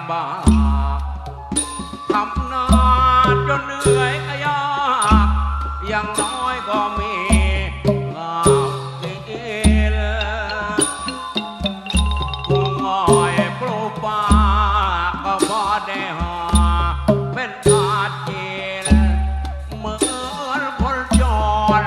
ำบากทำนาจนเหนื่อยก็ยากยังน้อยก็มีงามเอลกุ้งอ้อยปลูกป่าก็พอได้หาเป็นอาเจนเหมือนคนจร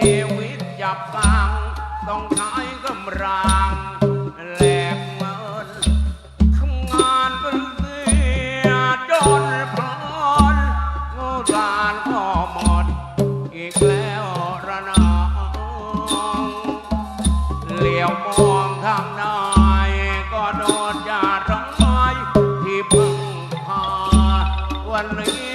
ชีวิตจับกังต้องใช้กำลังแหลกเมินทำงานเป็นเสียจนพลอนง่านก็หมด อีกแล้วระนองเหลียวมองทางไหนก็โดนยาร้ายที่พึ่งพาวันนี้